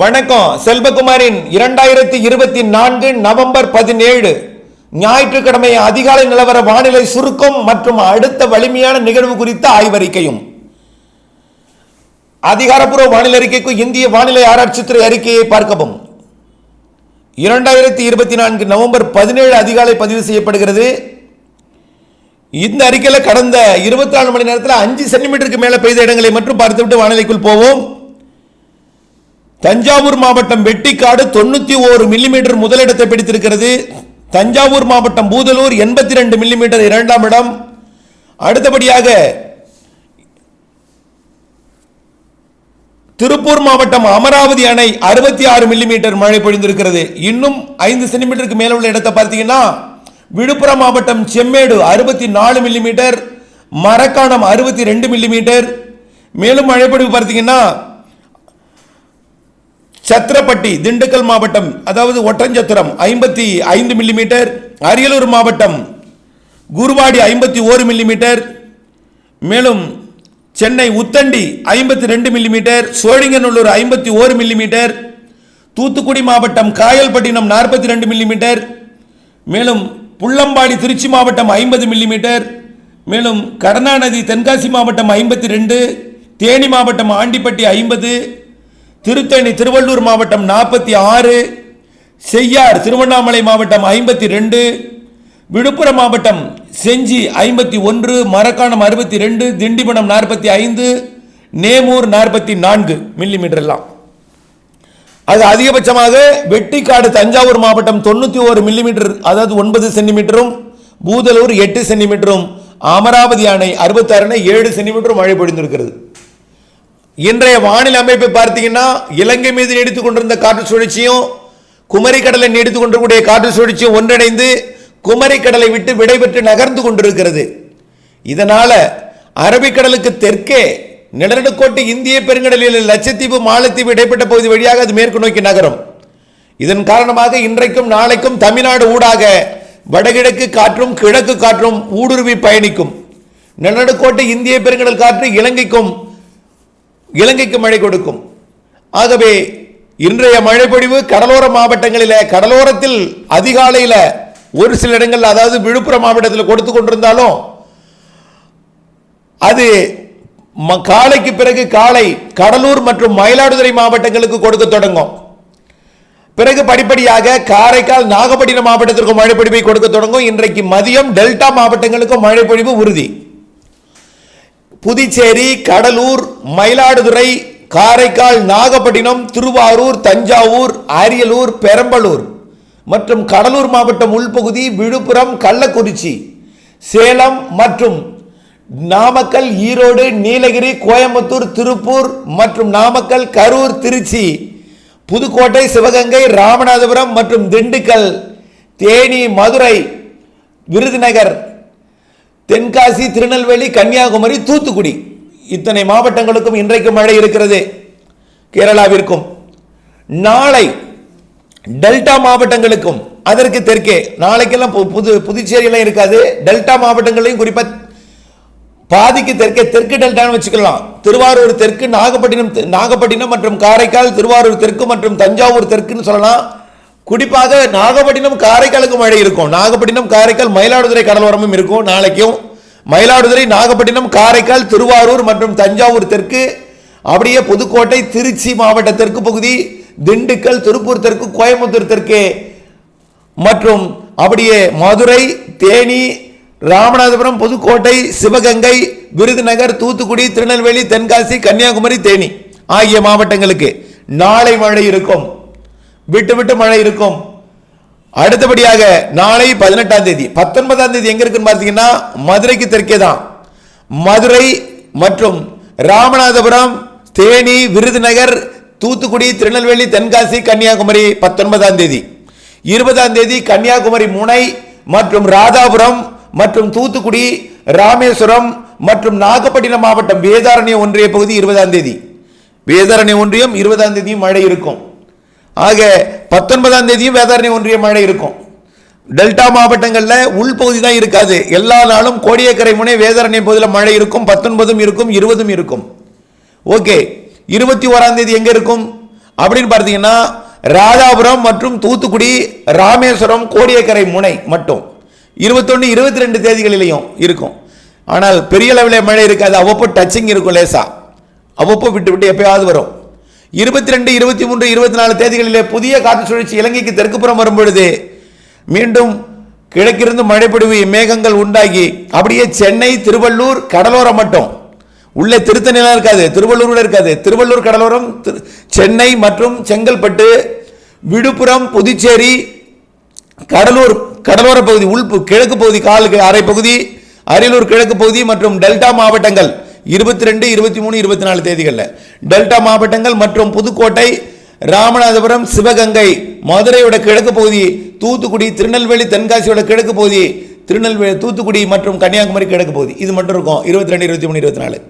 வணக்கம். செல்வகுமாரின் இரண்டாயிரத்தி இருபத்தி நான்கு நவம்பர் பதினேழு. ஞாயிற்றுக்கிழமை அதிகாலை நிலவர வானிலை சுருக்கம் மற்றும் அடுத்த வலிமையான நிகழ்வு குறித்த ஆய்வறிக்கையும். அதிகாரப்பூர்வ வானிலை அறிக்கைக்கு இந்திய வானிலை ஆராய்ச்சித்துறை அறிக்கையை பார்க்கவும். இரண்டாயிரத்தி இருபத்தி நான்கு நவம்பர் பதினேழு அதிகாலை பதிவு செய்யப்படுகிறது. இந்த அறிக்கையில் கடந்த இருபத்தி நாலு மணி நேரத்தில் அஞ்சு சென்டிமீட்டருக்கு மேலே பெய்த இடங்களை மட்டும் பார்த்துவிட்டு வானிலைக்குள் போவோம். தஞ்சாவூர் மாவட்டம் வெட்டிக்காடு தொண்ணூத்தி ஓரு மில்லிமீட்டர் முதலிடத்தை பிடித்திருக்கிறது. தஞ்சாவூர் மாவட்டம் பூதலூர் எண்பத்தி ரெண்டு மில்லிமீட்டர் இரண்டாம் இடம். அடுத்தபடியாக திருப்பூர் மாவட்டம் அமராவதி அணை அறுபத்தி ஆறு மில்லிமீட்டர் மழை பொழிந்திருக்கிறது. இன்னும் ஐந்து சென்டிமீட்டருக்கு மேல உள்ள இடத்தை பார்த்தீங்கன்னா விழுப்புரம் மாவட்டம் செம்மேடு அறுபத்தி நாலு மில்லிமீட்டர் மரக்காணம் அறுபத்தி ரெண்டு மில்லிமீட்டர். மேலும் மழைப்பொழிவு பார்த்தீங்கன்னா சத்திரப்பட்டி திண்டுக்கல் மாவட்டம் அதாவது ஒட்டஞ்சத்திரம் ஐம்பத்தி ஐந்து மில்லிமீட்டர் அரியலூர் மாவட்டம் குருவாடி ஐம்பத்தி ஓரு மில்லிமீட்டர் மேலும் சென்னை உத்தண்டி ஐம்பத்தி ரெண்டு மில்லிமீட்டர் சோழிங்கநல்லூர் ஐம்பத்தி ஓரு மில்லிமீட்டர் தூத்துக்குடி மாவட்டம் காயல்பட்டினம் நாற்பத்தி ரெண்டு மில்லிமீட்டர் மேலும் புள்ளம்பாடி திருச்சி மாவட்டம் ஐம்பது மில்லிமீட்டர் மேலும் கருணாநதி தென்காசி மாவட்டம் ஐம்பத்தி ரெண்டு தேனி மாவட்டம் ஆண்டிப்பட்டி ஐம்பது திருத்தணி திருவள்ளூர் மாவட்டம் நாற்பத்தி ஆறு செய்யார் திருவண்ணாமலை மாவட்டம் ஐம்பத்தி ரெண்டு விழுப்புரம் மாவட்டம் செஞ்சி ஐம்பத்தி ஒன்று மரக்காணம் அறுபத்தி ரெண்டு திண்டிவனம் நாற்பத்தி ஐந்து நேமூர் நாற்பத்தி நான்கு மில்லிமீட்டரெல்லாம். அது அதிகபட்சமாக வெட்டிக்காடு தஞ்சாவூர் மாவட்டம் தொண்ணூற்றி ஒரு மில்லிமீட்டர் அதாவது ஒன்பது சென்டிமீட்டரும் பூதலூர் எட்டு சென்டிமீட்டரும் அமராவதி அணை அறுபத்தாறு ஏழு சென்டிமீட்டரும் மழை பொழிந்திருக்கிறது. இன்றைய வானிலை அமைப்பை பார்த்தீங்கன்னா இலங்கை மீது நீடித்து கொண்டிருந்த காற்று சுழற்சியும் குமரி கடலை நீடித்துக் கொண்டிருக்கூடிய காற்று சுழற்சியும் ஒன்றிணைந்து குமரி கடலை விட்டு விடைபெற்று நகர்ந்து கொண்டிருக்கிறது. இதனால அரபிக்கடலுக்கு தெற்கே நிலநடுக்கோட்டு இந்திய பெருங்கடலில் லட்சத்தீவு மாலத்தீவு இடைப்பட்ட பகுதி வழியாக அது மேற்கு நோக்கி நகரும். இதன் காரணமாக இன்றைக்கும் நாளைக்கும் தமிழ்நாடு ஊடாக வடகிழக்கு காற்றும் கிழக்கு காற்றும் ஊடுருவி பயணிக்கும். நிலநடுக்கோட்டு இந்திய பெருங்கடல் காற்று இலங்கைக்கும் இலங்கைக்கு மழை கொடுக்கும். ஆகவே இன்றைய மழைப்பொழிவு கடலோர மாவட்டங்களில் கடலோரத்தில் அதிகாலையில் ஒரு சில இடங்கள் அதாவது விழுப்புரம் மாவட்டத்தில் கொடுத்து கொண்டிருந்தாலும் அது ம- காலைக்கு பிறகு காலை கடலூர் மற்றும் மயிலாடுதுறை மாவட்டங்களுக்கு கொடுக்க தொடங்கும். பிறகு படிப்படியாக காரைக்கால் நாகப்பட்டினம் மாவட்டத்திற்கும் மழைப்பொழிவை கொடுக்க தொடங்கும். இன்றைக்கு மதியம் டெல்டா மாவட்டங்களுக்கும் மழைப்பொழிவு உறுதி. புதுச்சேரி கடலூர் மயிலாடுதுறை காரைக்கால் நாகப்பட்டினம் திருவாரூர் தஞ்சாவூர் அரியலூர் பெரம்பலூர் மற்றும் கடலூர் மாவட்டம் உள்பகுதி விழுப்புரம் கள்ளக்குறிச்சி சேலம் மற்றும் நாமக்கல் ஈரோடு நீலகிரி கோயம்புத்தூர் திருப்பூர் மற்றும் நாமக்கல் கரூர் திருச்சி புதுக்கோட்டை சிவகங்கை ராமநாதபுரம் மற்றும் திண்டுக்கல் தேனி மதுரை விருதுநகர் தென்காசி திருநெல்வேலி கன்னியாகுமரி தூத்துக்குடி. இத்தனை மாவட்டங்களுக்கும் இன்றைக்கு மழை இருக்கிறது. கேரளாவிற்கும். நாளை டெல்டா மாவட்டங்களுக்கும் அதற்கு தெற்கே நாளைக்கெல்லாம் பு- புது புதுச்சேரியெல்லாம் இருக்காது. டெல்டா மாவட்டங்களையும் குறிப்பாக பாதிக்கு தெற்கே தெற்கு டெல்டான்னு வச்சுக்கலாம். திருவாரூர் தெற்கு நாகப்பட்டினம் நாகப்பட்டினம் மற்றும் காரைக்கால் திருவாரூர் தெற்கு மற்றும் தஞ்சாவூர் தெற்குன்னு சொல்லலாம். குறிப்பாக நாகப்பட்டினம் காரைக்காலுக்கு மழை இருக்கும். நாகப்பட்டினம் காரைக்கால் மயிலாடுதுறை கடலோரமும் இருக்கும். நாளைக்கும் மயிலாடுதுறை நாகப்பட்டினம் காரைக்கால் திருவாரூர் மற்றும் தஞ்சாவூர் தெற்கு அப்படியே புதுக்கோட்டை திருச்சி மாவட்ட தெற்கு பகுதி திண்டுக்கல் திருப்பூர் தெற்கு கோயம்புத்தூர் தெற்கு மற்றும் அப்படியே மதுரை தேனி ராமநாதபுரம் புதுக்கோட்டை சிவகங்கை விருதுநகர் தூத்துக்குடி திருநெல்வேலி தென்காசி கன்னியாகுமரி தேனி ஆகிய மாவட்டங்களுக்கு நாளை மழை இருக்கும். விட்டு விட்டு மழை இருக்கும். அடுத்தபடியாக நாளை பதினெட்டாம் தேதி பத்தொன்பதாம் தேதி எங்க இருக்குன்னு பார்த்தீங்கன்னா மதுரைக்கு தெற்கே தான். மதுரை மற்றும் ராமநாதபுரம் தேனி விருதுநகர் தூத்துக்குடி திருநெல்வேலி தென்காசி கன்னியாகுமரி பத்தொன்பதாம் தேதி. இருபதாம் தேதி கன்னியாகுமரி முனை மற்றும் ராதாபுரம் மற்றும் தூத்துக்குடி ராமேஸ்வரம் மற்றும் நாகப்பட்டினம் மாவட்டம் வேதாரண்யம் ஒன்றிய பகுதி இருபதாம் தேதி. வேதாரண்யம் ஒன்றியம் இருபதாம் தேதியும் மழை இருக்கும். ஆக பத்தொன்பதாம் தேதியும் வேதாரணி ஒன்றிய மழை இருக்கும். டெல்டா மாவட்டங்களில் உள்பகுதி தான் இருக்காது. எல்லா நாளும் கோடியக்கரை முனை வேதாரண்யம் பகுதியில் மழை இருக்கும் பத்தொன்பதும் இருக்கும் இருபதும் இருக்கும். ஓகே இருபத்தி ஓராம் தேதி எங்கே இருக்கும்? அப்படின்னு பார்த்தீங்கன்னா ராதாபுரம் மற்றும் தூத்துக்குடி ராமேஸ்வரம் கோடியக்கரை முனை மட்டும். இருபத்தொன்று இருபத்தி ரெண்டு தேதிகளிலையும் இருக்கும். ஆனால் பெரிய அளவில் மழை இருக்காது. அவ்வப்போ டச்சிங் இருக்கும் லேசா. அவ்வப்போ விட்டு விட்டு எப்பயாவது வரும். இருபத்தி ரெண்டு இருபத்தி மூன்று இருபத்தி நாலு தேதிகளிலே புதிய காற்று சுழற்சி இலங்கைக்கு தெற்குப்புறம் வரும் பொழுது மீண்டும் கிழக்கிருந்து மழைப்பொழிவு மேகங்கள் உண்டாகி அப்படியே சென்னை திருவள்ளூர் கடலோரம் மட்டும். உள்ளே திருத்தணிலாம் இருக்காது திருவள்ளூர் இருக்காது. திருவள்ளூர் கடலோரம் திரு- சென்னை மற்றும் செங்கல்பட்டு விழுப்புரம் புதுச்சேரி கடலூர் கடலோர பகுதி உள் கிழக்கு பகுதி கால் அரை பகுதி அரியலூர் கிழக்கு பகுதி மற்றும் டெல்டா மாவட்டங்கள் இருபத்தி ரெண்டு இருபத்தி மூணு இருபத்தி நாலு தேதிகளில். டெல்டா மாவட்டங்கள் மற்றும் புதுக்கோட்டை ராமநாதபுரம் சிவகங்கை மதுரையோட கிழக்கு பகுதி தூத்துக்குடி திருநெல்வேலி தென்காசியோட கிழக்கு பகுதி திருநெல்வேலி தூத்துக்குடி மற்றும் கன்னியாகுமரி கிழக்கு பகுதி. இது மட்டும் இருக்கும். இருபத்தி ரெண்டு இருபத்தி மூணு இருபத்தி நாலு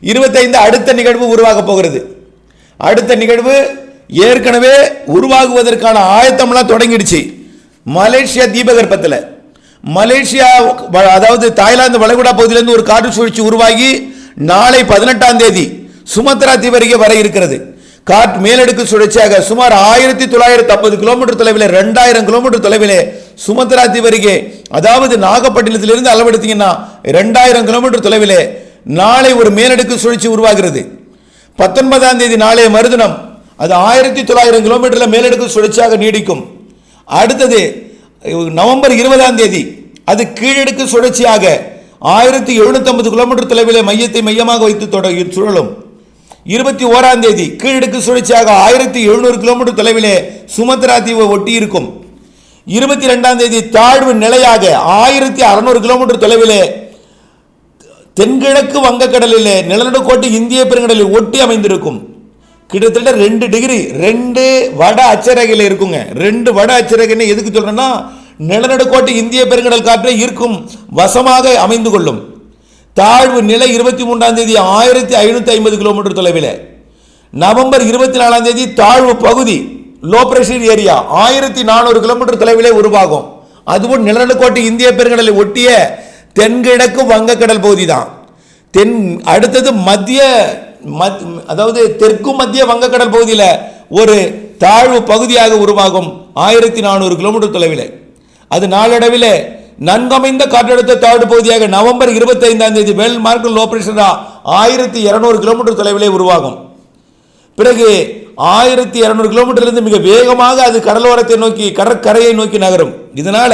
இருபத்தைந்து அடுத்த நிகழ்வு உருவாக போகிறது. அடுத்த நிகழ்வு ஏற்கனவே உருவாகுவதற்கான ஆயத்தம்லாம் தொடங்கிடுச்சு. மலேசியா தீபகற்பத்தில். மலேசியா வ- அதாவது தாய்லாந்து வளைகுடா பகுதியிலேருந்து ஒரு காற்று சுழற்சி உருவாகி நாளை பதினெட்டாம் தேதி சுமத்ரா தீவருகே வர இருக்கிறது. காற்று மேலடுக்கு சுழற்சியாக சுமார் ஆயிரத்தி தொள்ளாயிரத்தி ஐம்பது கிலோமீட்டர் தொலைவில் ரெண்டாயிரம் கிலோமீட்டர் தொலைவிலே சுமத்ரா தீவருகே அதாவது நாகப்பட்டினத்திலிருந்து அளவெடுத்தீங்கன்னா ரெண்டாயிரம் கிலோமீட்டர் தொலைவிலே நாளை ஒரு மேலடுக்கு சுழற்சி உருவாகிறது. பத்தொன்பதாம் தேதி நாளைய மறுதினம் அது ஆயிரத்தி தொள்ளாயிரம் கிலோமீட்டரில் மேலடுக்கு சுழற்சியாக நீடிக்கும். அடுத்தது நவம்பர் இருபதாம் தேதி அது கீழடுக்கு சுழற்சியாக ஆயிரத்தி எழுநூத்தி கிலோமீட்டர் தொலைவில் மையத்தை மையமாக வைத்து தொடங்கி சுழலும். இருபத்தி ஓராம் தேதி கீழடுக்கு சுழற்சியாக ஆயிரத்தி எழுநூறு கிலோமீட்டர் தொலைவிலே சுமத்ரா தீவை ஒட்டி இருக்கும் இருபத்தி ரெண்டாம் தேதி தாழ்வு நிலையாக ஆயிரத்தி அறுநூறு கிலோமீட்டர் தொலைவிலே தென்கிழக்கு வங்கக்கடலிலே நிலநடுக்கோட்டு இந்திய பெருங்கடலில் ஒட்டி அமைந்திருக்கும். கிட்டத்தட்ட ரெண்டு டிகிரி ரெண்டு வட அச்சரகையில் இருக்குங்க. ரெண்டு வட அச்சரகைன்னு எதுக்கு சொல்றேன்னா நிலநடுக்கோட்டு இந்திய பெருங்கடல் காற்றை ஈர்க்கும் வசமாக அமைந்து கொள்ளும். தாழ்வு நிலை இருபத்தி மூன்றாம் தேதி ஆயிரத்தி ஐநூற்றி ஐம்பது கிலோமீட்டர் தொலைவில். நவம்பர் இருபத்தி நாலாம் தேதி தாழ்வு பகுதி லோ பிரஷர் ஏரியா ஆயிரத்தி நானூறு கிலோமீட்டர் தொலைவிலே உருவாகும். அதுவும் நிலநடுக்கோட்டு இந்திய பெருங்கடலை ஒட்டிய தென்கிழக்கு வங்கக்கடல் பகுதி தான் தென் அடுத்தது மத்திய மத்- அதாவது தெற்கு மத்திய வங்கக்கடல் பகுதியில் ஒரு தாழ்வு பகுதியாக உருவாகும் ஆயிரத்தி நானூறு கிலோமீட்டர் தொலைவில். அது நாளடைவில் நன்கமைந்த காற்றழுத்த தாழ்வு பகுதியாக நவம்பர் இருபத்தி ஐந்தாம் தேதி வெல் மார்க் லோ ஆயிரத்தி இரநூறு கிலோமீட்டர் தொலைவிலே உருவாகும். பிறகு ஆயிரத்தி இரநூறு கிலோமீட்டர்லேருந்து மிக வேகமாக அது கடலோரத்தை நோக்கி கடற்கரையை நோக்கி நகரும். இதனால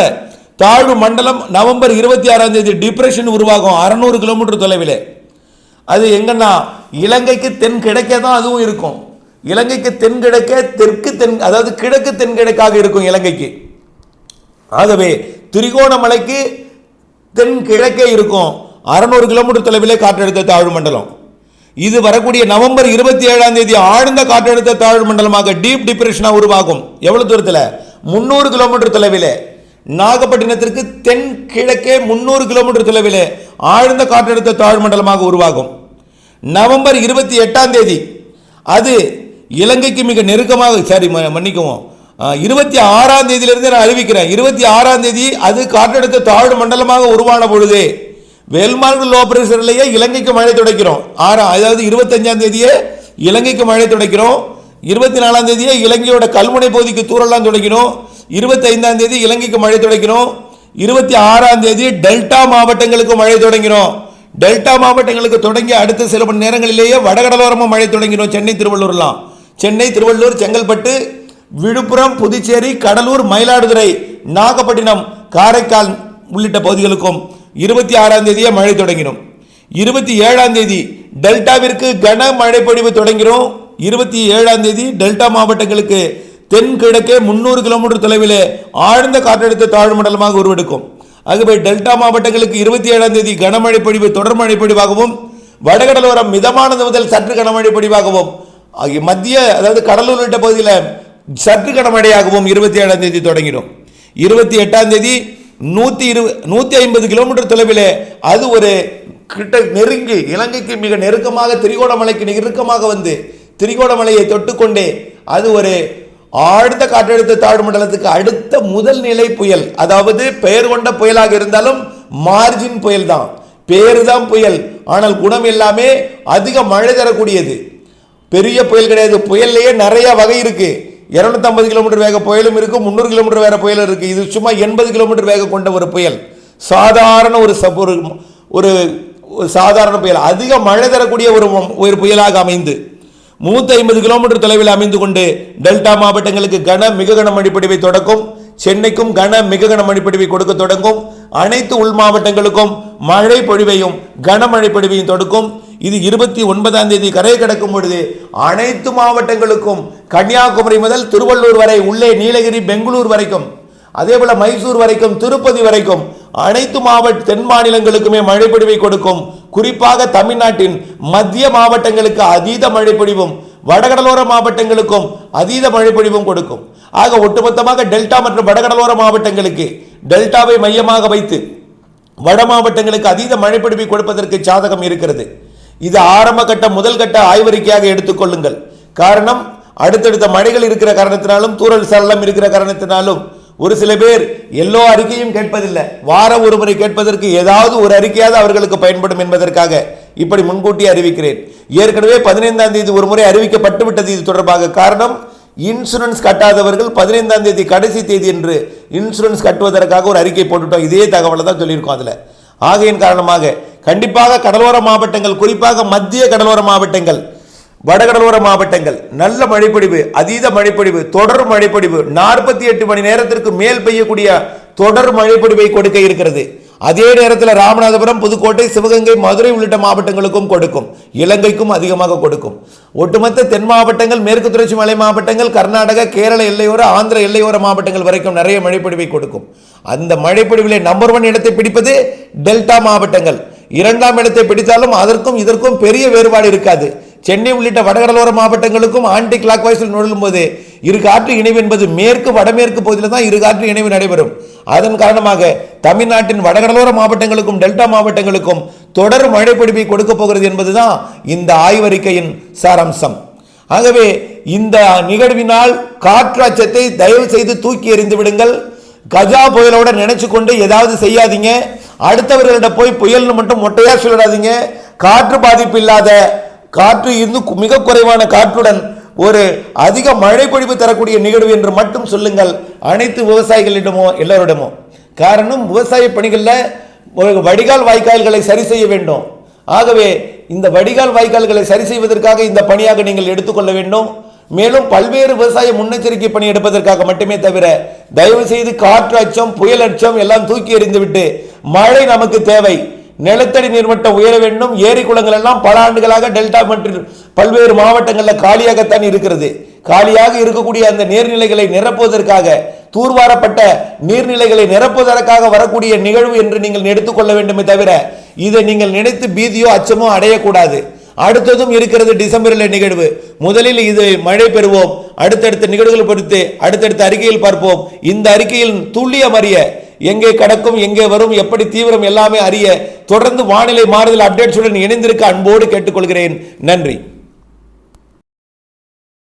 தாழ்வு மண்டலம் நவம்பர் இருபத்தி ஆறாம் தேதி டிப்ரெஷன் உருவாகும் அறநூறு கிலோமீட்டர் தொலைவில். அது எங்கன்னா இலங்கைக்கு தென் கிழக்கே தான் அதுவும் இருக்கும். இலங்கைக்கு தென்கிழக்கே தெற்கு தென் அதாவது கிழக்கு தென்கிழக்காக இருக்கும் இலங்கைக்கு. ஆகவே திரிகோணமலைக்கு தென் கிழக்கே இருக்கும் அறநூறு கிலோமீட்டர் தொலைவிலே காற்றழுத்த தாழ்வு மண்டலம். இது வரக்கூடிய நவம்பர் இருபத்தி ஏழாம் தேதி ஆழ்ந்த காற்றழுத்த தாழ்வு மண்டலமாக டீப் டிப்ரெஷனாக உருவாகும். எவ்வளோ தூரத்தில்? முந்நூறு கிலோமீட்டர் தொலைவிலே. நாகப்பட்டினத்திற்கு தென் கிழக்கே முந்நூறு கிலோமீட்டர் தொலைவிலே ஆழ்ந்த காற்றழுத்த தாழ்வு மண்டலமாக உருவாகும். நவம்பர் இருபத்தி எட்டாம் தேதி. அது இலங்கைக்கு மிக நெருக்கமாக சாரி ம- மன்னிக்கவும். இருபத்தி ஆறாம் தேதியிலிருந்து நான் அறிவிக்கிறேன். இருபத்தி ஆறாம் தேதி அது காற்றழுத்த தாழ்வு மண்டலமாக உருவான பொழுது வேல்மார்க் லோ பிரஷர்லேயே இலங்கைக்கு மழை தொடக்கிறோம். ஆறா அதாவது இருபத்தஞ்சாம் தேதியே இலங்கைக்கு மழை தொடக்கிறோம். இருபத்தி நாலாம் தேதியே இலங்கையோட கல்முனை பகுதிக்கு தூரெல்லாம் தொடங்கினோம் இருபத்தைந்தாம் தேதி இலங்கைக்கு மழை தொடக்கிறோம் இருபத்தி ஆறாம் தேதி டெல்டா மாவட்டங்களுக்கு மழை தொடங்கினோம் டெல்டா மாவட்டங்களுக்கு தொடங்கி அடுத்த சில மணி நேரங்களிலேயே வடகடலோரமாக மழை தொடங்கினோம் சென்னை திருவள்ளூர்லாம். சென்னை திருவள்ளூர் செங்கல்பட்டு விழுப்புரம் புதுச்சேரி கடலூர் மயிலாடுதுறை நாகப்பட்டினம் காரைக்கால் உள்ளிட்ட பகுதிகளுக்கும் இருபத்தி ஆறாம் தேதியே மழை தொடங்கினோம் இருபத்தி ஏழாம் தேதி டெல்டாவிற்கு கனமழை பொழிவு தொடங்கிறோம் இருபத்தி ஏழாம் தேதி டெல்டா மாவட்டங்களுக்கு தென்கிழக்கே முன்னூறு கிலோமீட்டர் தொலைவிலே ஆழ்ந்த காற்றழுத்த தாழ்வு மண்டலமாக உருவெடுக்கும். ஆகவே டெல்டா மாவட்டங்களுக்கு இருபத்தி ஏழாம் தேதி கனமழை பொழிவு தொடர் மழை பொழிவாகவும் வடகடலோரம் மிதமானது முதல் சற்று கனமழை பொழிவாகவும் ஆகிய மத்திய அதாவது கடலூர் உள்ளிட்ட பகுதியில் சற்று கடமடையாகவும் இருபத்தி ஏழாம் தேதி தொடங்கிடும். இருபத்தி எட்டாம் தேதி நூற்றி இரு நூற்றி ஐம்பது கிலோமீட்டர் தொலைவில் அது ஒரு கிட்ட நெருங்கி இலங்கைக்கு மிக நெருக்கமாக திரிகோணமலைக்கு நெருக்கமாக வந்து திரிகோணமலையை தொட்டுக்கொண்டே அது ஒரு ஆழ்ந்த காற்றழுத்த தாழ்வு மண்டலத்துக்கு அடுத்த முதல் நிலை புயல். அதாவது பெயர் கொண்ட புயலாக இருந்தாலும் மார்ஜின் புயல் தான். பேரு தான் புயல். ஆனால் குணம் எல்லாமே அதிக மழை தரக்கூடியது. பெரிய புயல் கிடையாது. புயல்லையே நிறைய வகை இருக்குது 250 கிலோமீட்டர் வேக புயலும் இருக்கு முந்நூறு கிலோமீட்டர் வேற புயலும் இருக்கு. இது சும்மா எண்பது கிலோமீட்டர் வேகம் கொண்ட ஒரு புயல். சாதாரண ஒரு சப்- ஒரு ஒரு ஒரு சாதாரண புயல். அதிக மழை தரக்கூடிய ஒரு ஒரு புயலாக அமைந்து நூற்றி ஐம்பது கிலோமீட்டர் தொலைவில் அமைந்து கொண்டு டெல்டா மாவட்டங்களுக்கு கன மிக கன மழைப்பொழிவை தொடக்கும். சென்னைக்கும் கன மிக கன மழைப்பொழிவை கொடுக்க தொடங்கும். அனைத்து உள் மாவட்டங்களுக்கும் மழை பொழிவையும் கனமழை பொழிவையும் தொடக்கும். இது இருபத்தி ஒன்பதாம் தேதி கரை கிடக்கும் பொழுது அனைத்து மாவட்டங்களுக்கும் கன்னியாகுமரி முதல் திருவள்ளூர் வரை உள்ளே நீலகிரி பெங்களூர் வரைக்கும் அதே போல மைசூர் வரைக்கும் திருப்பதி வரைக்கும் அனைத்து மாவட்ட தென் மாநிலங்களுக்குமே மழைப்பொழிவை கொடுக்கும். குறிப்பாக தமிழ்நாட்டின் மத்திய மாவட்டங்களுக்கு அதீத மழைப்பொழிவும் வடகடலோர மாவட்டங்களுக்கும் அதீத மழைப்பொழிவும் கொடுக்கும். ஆக ஒட்டுமொத்தமாக டெல்டா மற்றும் வடகடலோர மாவட்டங்களுக்கு டெல்டாவை மையமாக வைத்து வட மாவட்டங்களுக்கு அதீத மழைப்பொழிவை கொடுப்பதற்கு சாதகம் இருக்கிறது. இது ஆரம்ப கட்ட முதல் கட்ட ஆய்வறிக்கையாக எடுத்துக்கொள்ளுங்கள் காரணம் அடுத்தடுத்த மழைகள் இருக்கிற காரணத்தினாலும் தூரல் சரளம் இருக்கிற காரணத்தினாலும் ஒரு சில பேர் எல்லோ அறிக்கையும் கேட்பதில்லை. வாரம் ஒரு முறை கேட்பதற்கு ஏதாவது ஒரு அறிக்கையாவது அவர்களுக்கு பயன்படும் என்பதற்காக இப்படி முன்கூட்டி அறிவிக்கிறேன். ஏற்கனவே பதினைந்தாம் தேதி ஒரு முறை அறிவிக்கப்பட்டு விட்டது இது தொடர்பாக. காரணம் இன்சூரன்ஸ் கட்டாதவர்கள் பதினைந்தாம் தேதி கடைசி தேதி என்று இன்சூரன்ஸ் கட்டுவதற்காக ஒரு அறிக்கை போட்டுட்டோம். இதே தகவலை தான் சொல்லியிருக்கோம் அதில். ஆகையின் காரணமாக கண்டிப்பாக கடலோர மாவட்டங்கள் குறிப்பாக மத்திய கடலோர மாவட்டங்கள் வடகடலோர மாவட்டங்கள் நல்ல மழைப்பொழிவு அதீத மழைப்பொழிவு தொடர் மழைப்பொழிவு நாற்பத்தி எட்டு மணி நேரத்திற்கு மேல் பெய்யக்கூடிய தொடர் மழைப்பொழிவை கொடுக்க இருக்கிறது. அதே நேரத்தில் ராமநாதபுரம் புதுக்கோட்டை சிவகங்கை மதுரை உள்ளிட்ட மாவட்டங்களுக்கும் கொடுக்கும். இலங்கைக்கும் அதிகமாக கொடுக்கும். ஒட்டுமொத்த தென் மாவட்டங்கள் மேற்கு தொடர்ச்சி மலை மாவட்டங்கள் கர்நாடக கேரள எல்லையோர ஆந்திர எல்லையோர மாவட்டங்கள் வரைக்கும் நிறைய மழைப்பொழிவை கொடுக்கும். அந்த மழைப்பொழிவிலே நம்பர் ஒன் இடத்தை பிடிப்பது டெல்டா மாவட்டங்கள். இரண்டாம் இடத்தை பிடித்தாலும் அதற்கும் இதற்கும் பெரிய வேறுபாடு இருக்காது. சென்னை உள்ளிட்ட வடகடலோர மாவட்டங்களுக்கும் ஆன்டி கிளாக் வாய்ஸில் நுழையும் போது இரு காற்று இணைவு என்பது மேற்கு வடமேற்கு பகுதியில் தான் இரு காற்று இணைவு நடைபெறும். அதன் காரணமாக தமிழ்நாட்டின் வடகடலோர மாவட்டங்களுக்கும் டெல்டா மாவட்டங்களுக்கும் தொடர் மழைப்பிடிப்பை கொடுக்க போகிறது என்பதுதான் இந்த ஆய்வறிக்கையின் சாராம்சம். ஆகவே இந்த நிகழ்வினால் காற்று அச்சத்தை தயவு செய்து தூக்கி எறிந்து விடுங்கள். கஜா புயலோட நினைச்சு கொண்டு ஏதாவது செய்யாதீங்க. அடுத்தவர்களிடம் போய் புயல்னு மட்டும் மொட்டையா சொல்லிடாதீங்க. காற்று பாதிப்பு இல்லாத காற்று இருந்து மிக குறைவான காற்றுடன் ஒரு அதிக மழை பொழிவு தரக்கூடிய நிகழ்வு என்று மட்டும் சொல்லுங்கள். அனைத்து விவசாயிகளிடமோ எல்லோரிடமோ. காரணம் விவசாய பணிகளில் ஒரு வடிகால் வாய்க்கால்களை சரி செய்ய வேண்டும். ஆகவே இந்த வடிகால் வாய்க்கால்களை சரி செய்வதற்காக இந்த பணியாக நீங்கள் எடுத்துக்கொள்ள வேண்டும். மேலும் பல்வேறு விவசாய முன்னெச்சரிக்கை பணி எடுப்பதற்காக மட்டுமே தவிர தயவு செய்து காற்று அச்சம் புயல் அச்சம் எல்லாம் தூக்கி எறிந்துவிட்டு மழை நமக்கு தேவை. நிலத்தடி நீர்மட்டம் உயர வேண்டும். ஏரி குளங்கள் எல்லாம் பல ஆண்டுகளாக டெல்டா மற்றும் பல்வேறு மாவட்டங்களில் காலியாகத்தான் இருக்கிறது. காலியாக இருக்கக்கூடிய அந்த நீர்நிலைகளை நிரப்புவதற்காக தூர்வாரப்பட்ட நீர்நிலைகளை நிரப்புவதற்காக வரக்கூடிய நிகழ்வு என்று நீங்கள் எடுத்துக்கொள்ள வேண்டுமே தவிர இதை நீங்கள் நினைத்து பீதியோ அச்சமோ அடையக்கூடாது. அடுத்ததும் இருக்கிறது டிசம்பரில் நிகழ்வு. முதலில் இது மழை பெறுவோம். அடுத்தடுத்த நிகழ்வுகள் பொறுத்து அடுத்தடுத்த அறிக்கையில் பார்ப்போம். இந்த அறிக்கையில் துல்லியம் அறிய எங்கே கடக்கும் எங்கே வரும் எப்படி தீவிரம் எல்லாமே அறிய தொடர்ந்து வானிலை மாறுதல் அப்டேட்ஸுடன் இணைந்திருக்க அன்போடு கேட்டுக்கொள்கிறேன். நன்றி.